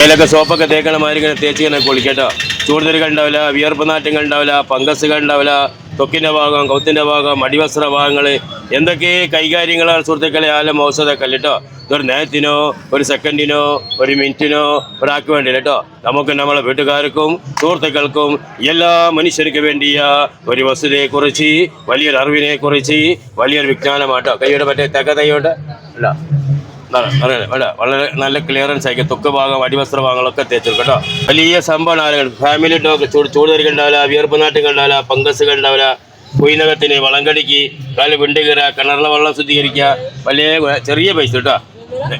അതിലൊക്കെ സോപ്പൊക്കെ തേക്കണ മാതിരി ഇങ്ങനെ തേച്ച് ഇങ്ങനെ കുളിക്കട്ടോ ചൂടുതലുകൾ ഉണ്ടാവില്ല വിയർപ്പ് നാറ്റങ്ങൾ ഉണ്ടാവില്ല ഫംഗസുകൾ ഉണ്ടാവില്ല തൊക്കിന്റെ ഭാഗം കൗത്തിന്റെ ഭാഗം അടിവസ്ത്ര ഭാഗങ്ങൾ എന്തൊക്കെ കൈകാര്യങ്ങളാണ് സുഹൃത്തുക്കളെ ആലം ഔഷധമൊക്കെ കേട്ടോ. ഇതൊരു നേരത്തിനോ ഒരു സെക്കൻഡിനോ ഒരു മിനിറ്റിനോ ഒരാൾക്ക് വേണ്ടി കേട്ടോ. നമുക്ക് നമ്മളെ വീട്ടുകാർക്കും സുഹൃത്തുക്കൾക്കും എല്ലാ മനുഷ്യർക്ക് വേണ്ടിയ ഒരു വസ്തുതയെക്കുറിച്ച് വലിയൊരു അറിവിനെക്കുറിച്ച് വലിയൊരു വിജ്ഞാനമാട്ടോ. കൈയുടെ മറ്റേ കൈയോട്ട് അല്ല. വളരെ നല്ല ക്ലിയറൻസ് ആയിരിക്കും. തൊക്ക് ഭാഗം അടിവസ്ത്ര ഭാഗങ്ങളൊക്കെ തേച്ചെടുക്കും കേട്ടോ. വലിയ സംഭവമാണ് ആളുകൾ. ഫാമിലി ഡോഗ് ചൂട് ചൂട് ചൂടുതരികൾ ഉണ്ടാവില്ല വിയർപ്പ് നാട്ടുകൾ ഉണ്ടാവില്ല ഫംഗസുകൾ ഉണ്ടാവില്ല കുയിനകത്തിന് വളങ്കടിക്ക് കാൽ വിണ്ട് കയറുക കിണറിലെ വെള്ളം ശുദ്ധീകരിക്കുക വലിയ ചെറിയ പൈസ കേട്ടോ.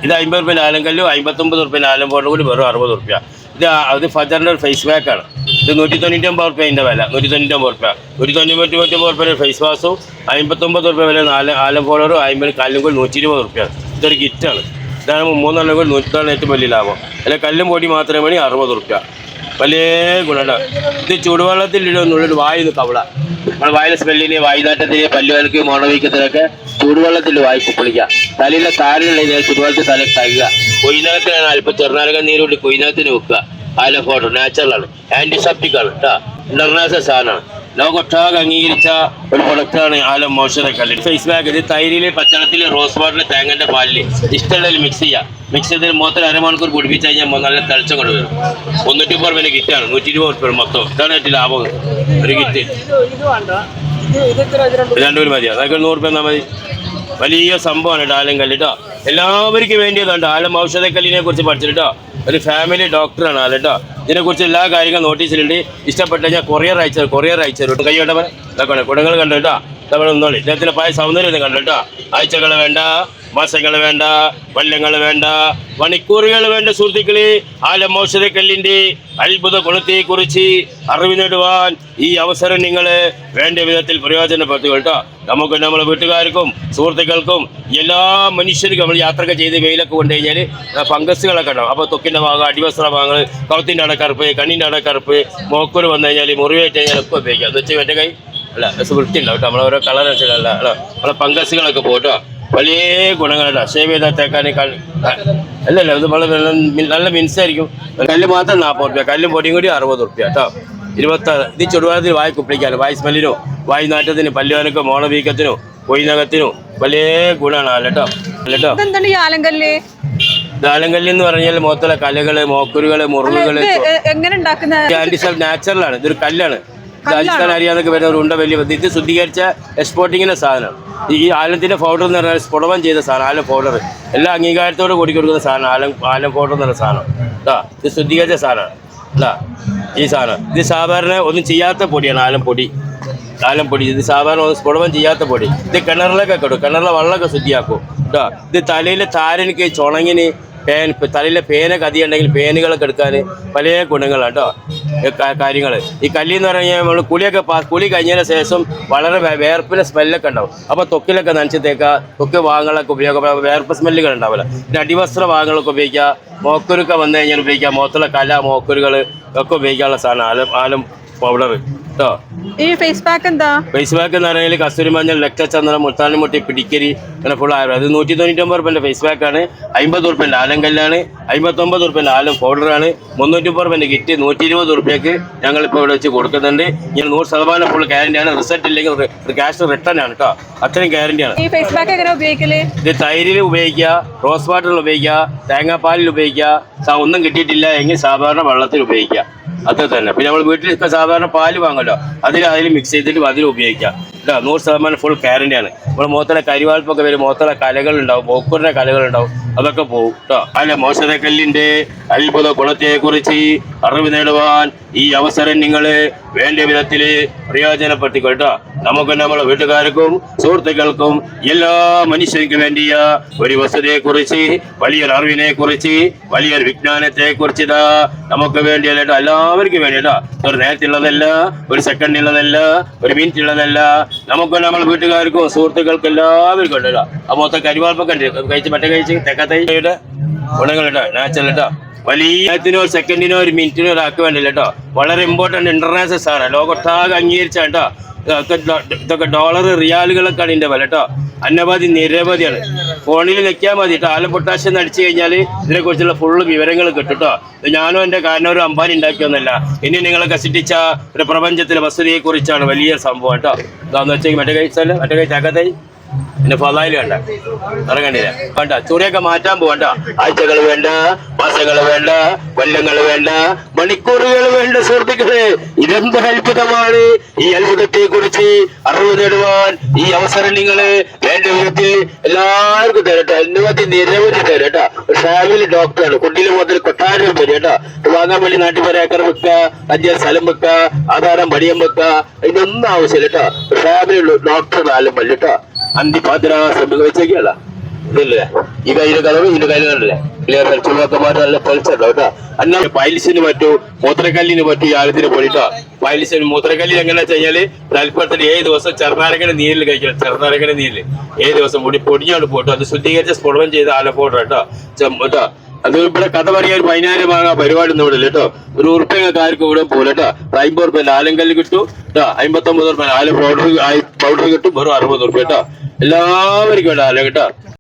ഇത് അമ്പത് റുപ്യ ആലങ്കല്ലും അമ്പത്തൊമ്പത് റുപ്യ ആലം പോലും കൂടി വെറും അറുപത് റുപ്യ. ഇത് അത് ഫജറിന്റെ ഒരു ഫേസ് പാക്കാണ് ഇത് നൂറ്റി തൊണ്ണൂറ്റൊമ്പത് റുപ്യ അതിന്റെ വില നൂറ്റി തൊണ്ണൂറ്റി ഒമ്പത് റുപ്യ. നൂറ്റി തൊണ്ണൂറ്റി ഒമ്പത് റുപ്യ ഫേസ് വാഷും അമ്പത്തൊമ്പത് റുപ്യ വില നാല് ആലം ഫോളറും അമ്പത് കാലും കൂടി നൂറ്റി ഇരുപത് റുപ്യ. ഇതൊരു കിറ്റാണ്. ഇതാണ് മൂന്നെണ്ണം കൂടി നൂറ്റാണ് ഏറ്റവും വലിയ ലാഭം. അല്ലെ കല്ലും പൊടി മാത്രമേ വേണി അറുപത് റുപ്യ. വലിയ ഗുണമുണ്ട് ഇത് ചൂടുവെള്ളത്തിൽ ഇടുന്നുള്ളിൽ വായു കവള. നമ്മൾ വായിലെ സ്മെല്ലിന് വായുനാട്ടത്തിന് പല്ലുവലക്ക് മോണവീക്കത്തിനൊക്കെ ചൂടുവെള്ളത്തിൽ വായി കുപ്പിളിക്കുക തലയിലെ താരനുണ്ടെങ്കിൽ ചൂടുവെള്ളത്തിൽ തല കഴുകുക കൊയ്നകത്തിനാണ് അല്പം ചെറുനാരകം നീരുകൊണ്ട് കൊയ്നകത്തിന് വെക്കുക. അതിലെ ഫോട്ടോ നാച്ചുറലാണ് ആന്റിസെപ്റ്റിക് ആണ് കേട്ടോ ഇന്റർനാഷണൽ സാധനമാണ്. ലോകൊട്ടാകെ അംഗീകരിച്ച ഒരു പ്രൊഡക്റ്റാണ് ആലം മോശറക്കല്ല് ഫേസ് ബാഗ് ഇത് തൈരിൽ പച്ചളത്തിൽ റോസ് വാട്ടറിൽ തേങ്ങന്റെ പാലിൽ ഇഷ്ടമുള്ളതിൽ മിക്സ് ചെയ്യുക മിക്സ് ചെയ്ത് മൊത്തം അരമണിക്കൂർ പൊടിപ്പിച്ച് കഴിഞ്ഞാൽ നല്ല തിളച്ച കൊണ്ട് വരും മുന്നൂറ്റി മുപ്പത് രൂപ കിറ്റാണ് നൂറ്റി ഇരുപത് റുപ്യ മൊത്തം ഇതാണ് ഏറ്റവും ലാഭം ഒരു കിറ്റ് രണ്ടുപേരും മതി അതൊക്കെ നൂറ് രൂപ എന്നാൽ മതി വലിയ സംഭവമാണ് കല്ല് കേട്ടോ എല്ലാവർക്കും വേണ്ടിയതുണ്ട്. ആലം ഔഷധക്കല്ലിനെ കുറിച്ച് പഠിച്ചിട്ടോ ഒരു ഫാമിലി ഡോക്ടറാണ് ആൾ കേട്ടോ ഇതിനെക്കുറിച്ച് എല്ലാ കാര്യങ്ങളും നോട്ടീസിലുണ്ട് ഇഷ്ടപ്പെട്ട ഞാൻ കൊറിയർ അയച്ചു കൊറിയർ അയച്ചു തരും കൈ കൊണ്ടവൻ ഇതൊക്കെ കുടങ്ങൾ കണ്ടു കേട്ടോ നമ്മൾ ഒന്നോളി ഇദ്ദേഹത്തിന്റെ പായ സൗന്ദര്യം കണ്ടു കേട്ടോ ആഴ്ചകൾ വേണ്ട. മാസങ്ങൾ വേണ്ട വല്ലങ്ങൾ വേണ്ട മണിക്കൂറുകൾ വേണ്ട സുഹൃത്തുക്കളെ ആലമോഷതക്കല്ലിന്റെ അത്ഭുത ഗുണത്തെക്കുറിച്ച് അറിവ് നേടുവാൻ ഈ അവസരം നിങ്ങൾ വേണ്ട വിധത്തിൽ പ്രയോജനപ്പെടുത്തുക കേട്ടോ. നമുക്ക് നമ്മളെ വീട്ടുകാർക്കും സുഹൃത്തുക്കൾക്കും എല്ലാ മനുഷ്യർക്കും നമ്മൾ യാത്രയൊക്കെ ചെയ്ത് വെയിലൊക്കെ കൊണ്ടു കഴിഞ്ഞാൽ ഫംഗസുകളൊക്കെ ഉണ്ടാവും. അപ്പോൾ തൊക്കിന്റെ ഭാഗം അടിവസ്ത്ര ഭാഗങ്ങൾ കൗത്തിന്റെ അടക്കറുപ്പ് കണ്ണിന്റെ അടക്കറുപ്പ് മോക്കൂർ വന്നു കഴിഞ്ഞാൽ മുറിവേറ്റ് കഴിഞ്ഞാൽ ഒക്കെ ഉപയോഗിക്കാം. എന്ന് വെച്ചാൽ എന്റെ കൈ അല്ല വൃത്തി ഉണ്ടാവും കേട്ടോ. നമ്മളോരോ കളർ അനുസരിച്ചല്ല അല്ല നമ്മളെ ഫംഗസുകളൊക്കെ പോട്ടോ വലിയ ഗുണങ്ങളുണ്ട് സേവേദ ചെയ്താൽ തേക്കാനേക്കാൾ അല്ലല്ല ഇത് വളരെ നല്ല മിൻസ് നല്ല മിൻസായിരിക്കും. കല്ല് മാത്രം നാൽപ്പത് റുപ്യ കല്ലും പൊടിയും കൂടി അറുപത് റുപ്യ കേട്ടോ. ഇരുപത്താറ് ഇത് ചുടുവാരത്തിൽ വായി കുപ്പിളിക്കാനും വായി സ്മെല്ലിനോ വായി നാറ്റത്തിനും പല്ലുവാനൊക്കെ മോണവീക്കത്തിനോ കൊയ്നകത്തിനോ വലിയ ഗുണമാണ് കേട്ടോ? അല്ല കേട്ടോ? ആലങ്കല്ല് ദാലങ്കല്ല് എന്ന് പറഞ്ഞാൽ മൊത്തമുള്ള കലകൾ മോക്കുരുകൾ മുറിവുകൾ എങ്ങനെ ആന്റിസെപ്റ്റ് നാച്ചുറലാണ് ഇതൊരു കല്ലാണ്. രാജസ്ഥാൻ ഹരിയാനൊക്കെ വരുന്ന ഒരു ഉണ്ട വലിയ. ഇത് ശുദ്ധീകരിച്ച എക്സ്പോർട്ടിങ്ങിന്റെ സാധനം. ഈ ആലത്തിന്റെ പൗഡർ എന്ന് പറഞ്ഞാൽ സ്ഫുടവം ചെയ്ത സാധനം ആലം പൗഡർ എല്ലാ അംഗീകാരത്തോടെ കൂടി കൊടുക്കുന്ന സാധനം ആലം ആലം പൗഡർ എന്ന് പറഞ്ഞ സാധനം. ഇതാ ഇത് ശുദ്ധീകരിച്ച സാധനമാണ്. ഇതാ ഈ സാധനം. ഇത് സാധാരണ ഒന്നും ചെയ്യാത്ത പൊടിയാണ് ആലം പൊടി. ആലം പൊടി. ഇത് സാധാരണ ഒന്നും സ്ഫുടവം ചെയ്യാത്ത പൊടി. ഇത് കിണറിലൊക്കെ കിടും. കിണറിലെ വെള്ളമൊക്കെ ശുദ്ധിയാക്കും. കേട്ടോ ഇത് തലയിലെ താരനിക്ക് ചുണങ്ങിന് പേൻ തലയിലെ പേന കതി ഉണ്ടെങ്കിൽ പേനുകളൊക്കെ എടുക്കാൻ പല ഗുണങ്ങളാണ് കേട്ടോ. കാര്യങ്ങൾ ഈ കല്ലി എന്ന് പറഞ്ഞു കഴിഞ്ഞാൽ നമ്മൾ കുളിയൊക്കെ പാ കുളി കഴിഞ്ഞതിന് ശേഷം വളരെ വേർപ്പിന്റെ സ്മെല്ലൊക്കെ ഉണ്ടാവും. അപ്പോൾ തൊക്കിലൊക്കെ നനച്ച് തേക്കുക തൊക്ക് ഭാഗങ്ങളൊക്കെ ഉപയോഗപ്പെടും വേർപ്പ് സ്മെല്ലുകൾ ഉണ്ടാവില്ല. പിന്നെ അടിവസ്ത്ര ഭാഗങ്ങളൊക്കെ ഉപയോഗിക്കുക. മോക്കുരുക്ക വന്നു കഴിഞ്ഞാൽ ഉപയോഗിക്കുക. മുഖത്തുള്ള കല മോക്കുരുകൾ ഒക്കെ ഉപയോഗിക്കാനുള്ള സാധനം ആലം ആലം പൗഡർ കേട്ടോ ഈ ഫേസ് പാക്ക് എന്താ? ഫേസ് പാക്ക് എന്ന് പറഞ്ഞാൽ കസ്തൂരി മഞ്ഞൾ രക്തചന്ദ്രൻ മുൾത്താനിമുട്ടി പിടിക്കരി അങ്ങനെ ഫുൾ ആയിരം അത് നൂറ്റി തൊണ്ണൂറ്റൊമ്പത് റുപ്യന്റെ ഫേസ് പാക്കാണ് അമ്പത് റുപ്യന്റെ ആലം കല്ലാണ്. അമ്പത്തൊമ്പത് റുപ്യന്റെ ആലം പൗഡറാണ് മുന്നൂറ്റി മുപ്പത് റുപ്യന്റെ കിറ്റ് നൂറ്റി ഇരുപത് റുപ്യക്ക് ഞങ്ങളിപ്പോൾ ഇവിടെ വെച്ച് കൊടുക്കുന്നുണ്ട്. ഇങ്ങനെ നൂറ് ശതമാനം ഫുൾ ഗ്യാരണ്ടിയാണ് റിസൾട്ട് ഇല്ലെങ്കിൽ ക്യാഷ് റിട്ടേൺ ആണ് കേട്ടോ അത്രയും ഗ്യാരണ്ടിയാണ് ഈ ഫേസ് പാക്ക് എങ്ങനെ ഉപയോഗിക്കൽ? ഇത് തൈരിൽ ഉപയോഗിക്കുക റോസ് വാട്ടറിൽ ഉപയോഗിക്കുക തേങ്ങാപ്പാലിൽ ഉപയോഗിക്കുക ഒന്നും കിട്ടിയിട്ടില്ല. എങ്കിൽ സാധാരണ വെള്ളത്തിൽ ഉപയോഗിക്കുക. അത്ര തന്നെ. പിന്നെ നമ്മൾ വീട്ടിൽ സാധാരണ പാൽ വാങ്ങല്ലോ. അതിൽ അതിൽ മിക്സ് ചെയ്തിട്ട് അതിൽ ഉപയോഗിക്കാം. കേട്ടോ നൂറ് ശതമാനം ഫുൾ ഗ്യാരണ്ടിയാണ് നമ്മൾ മുഖത്തുള്ള കരിവാൾപ്പൊക്കെ വരും മുഖത്തുള്ള കലകളുണ്ടാവും പോക്കൂറിന്റെ കലകളുണ്ടാവും അതൊക്കെ പോകും കേട്ടോ അല്ല മോശതക്കല്ലിന്റെ അത്ഭുത ഗുണത്തെക്കുറിച്ച് അറിവ് നേടുവാൻ ഈ അവസരം നിങ്ങൾ വേണ്ട വിധത്തിൽ പ്രയോജനപ്പെടുത്തി കേട്ടോ നമുക്ക് നമ്മളെ വീട്ടുകാർക്കും സുഹൃത്തുക്കൾക്കും എല്ലാ മനുഷ്യർക്കും വേണ്ടിയ ഒരു വസ്തുതയെക്കുറിച്ച് വലിയൊരു അറിവിനെ കുറിച്ച് വലിയൊരു വിജ്ഞാനത്തെ കുറിച്ച് ഇതാ നമുക്ക് വേണ്ടിയല്ല എല്ലാവർക്കും വേണ്ടി കേട്ടോ ഒരു നേരത്തിലുള്ളതല്ല ഒരു സെക്കൻഡിലുള്ളതല്ല ഒരു മിനിറ്റിലുള്ളതല്ല. നമുക്ക് നമ്മളെ വീട്ടുകാർക്കും സുഹൃത്തുക്കൾക്കും എല്ലാവർക്കും ഉണ്ട് കേട്ടോ ആ മൊത്തം കരിവാൾപ്പൊക്കെ ഉണ്ട്. കഴിച്ച് മറ്റേ കഴിച്ച് തെക്കത്തൈയുടെ ഗുണങ്ങൾ കേട്ടോ നാച്ചുറൽ കേട്ടോ. വലിയ ഒരു സെക്കൻഡിനോ ഒരു മിനിറ്റിനോ ഒരാൾക്ക് വേണ്ടില്ല കേട്ടോ. വളരെ ഇമ്പോർട്ടന്റ് ഇന്റർനാഷണൽ സാധനം. ലോകൊട്ടാകെ അംഗീകരിച്ച കേട്ടോ. ഇതൊക്കെ ഡോളർ റിയാലുകളൊക്കെയാണ് ഇതിന്റെ വില കേട്ടോ. അന്നപാതി നിരവധിയാണ്. ഫോണിൽ നിൽക്കാൻ മതി കേട്ടോ. ആലം പൊട്ടാഷ്യം അടിച്ചു കഴിഞ്ഞാൽ ഇതിനെക്കുറിച്ചുള്ള ഫുള്ള് വിവരങ്ങൾ കിട്ടും കേട്ടോ. ഞാനും എന്റെ കാരണം ഒരു അമ്പാനി ഉണ്ടാക്കിയൊന്നല്ല ഇനി നിങ്ങളൊക്കെ കസിറ്റിച്ച ഒരു പ്രപഞ്ചത്തിലെ വസ്തുതയെ കുറിച്ചാണ് വലിയ സംഭവം കേട്ടോ. എന്താന്ന് വെച്ചാൽ മറ്റേ കഴിച്ചാലും മറ്റേ കൈ പിന്നെ ഫലായിൽ വേണ്ട ഇറങ്ങണ്ടില്ല വേണ്ട ചുറിയൊക്കെ മാറ്റാൻ പോകണ്ട ആഴ്ചകൾ വേണ്ട മാസങ്ങൾ വേണ്ട കൊല്ലങ്ങൾ വേണ്ട മണിക്കൂറുകൾ വേണ്ട സുഹൃത്തുക്കളെ ഇതെന്ത് അത്ഭുതമാണ്? ഈ അത്ഭുതത്തെ കുറിച്ച് അറിവ് നേടുവാൻ ഈ അവസരം നിങ്ങൾ വേണ്ട വിധത്തിൽ എല്ലാവർക്കും തരട്ടെ അനുമതി നിരവധി തരട്ടെ ഫാമിലി ഡോക്ടറാണ് കുട്ടിയിൽ മുതൽ കൊട്ടാരം വരെ കേട്ടോ. വാങ്ങാമ്പള്ളി വേണ്ടി നാട്ടിൽ വരെ ഏക്കർ വെക്ക അഞ്ച് സ്ഥലം വെക്ക ആധാരം പടിയം വെക്ക ഇതൊന്നും ആവശ്യമില്ല കേട്ടോ. ഫാമിലി ഡോക്ടർ നാലും പള്ളി കേട്ടോ. ശ്രമിക വെച്ചേക്കല്ല ഇതല്ലേ? ഈ കയ്യിലെ കളവ് ഇതിന്റെ കയ്യിൽ കണ്ടല്ലേ ക്ലിയർ ചുമക്കന്മാർ നല്ല പൊളിച്ചല്ലോ കേട്ടോ. അന്ന പൈൽസിന് പറ്റൂ മൂത്രക്കല്ലിന് പറ്റൂ യാളത്തിന് പൊടിട്ടോ പൈൽസിന് മൂത്രക്കല്ലിൽ എങ്ങനെ കഴിഞ്ഞാൽ തൽപ്പത്തിൽ ഏഴ് ദിവസം ചെറുനാരകന്റെ നീരിൽ കഴിക്കണം. ചെറുനാരകന്റെ നീരിൽ. ഏഴ് ദിവസം കൂടി പൊടിഞ്ഞോണ്ട് പോട്ടോ. അത് ശുദ്ധീകരിച്ച സ്ഫുടനം ചെയ്ത ആലപ്പോട്ടോ കേട്ടോ. ചെം- കേട്ടോ. അത് ഇവിടെ കഥ പറയാൻ ഒരു പതിനായിരം വാങ്ങാൻ പരിപാടി ഒന്നും ഇവിടെ കേട്ടോ. ഒരു ഉറുപ്പ്യങ്ങൾക്ക് ആർക്കും ഇവിടെ പോലെ കേട്ടോ. അമ്പത് റുപ്യ ആലങ്കല്ല് കിട്ടും. കേട്ടോ. അമ്പത്തൊമ്പത് റുപ്യ ആല പൗഡർ പൗഡർ കിട്ടും. വെറും അറുപത് റുപ്യ കേട്ടോ. എല്ലാവർക്കും ഇവിടെ ആല കേട്ടോ?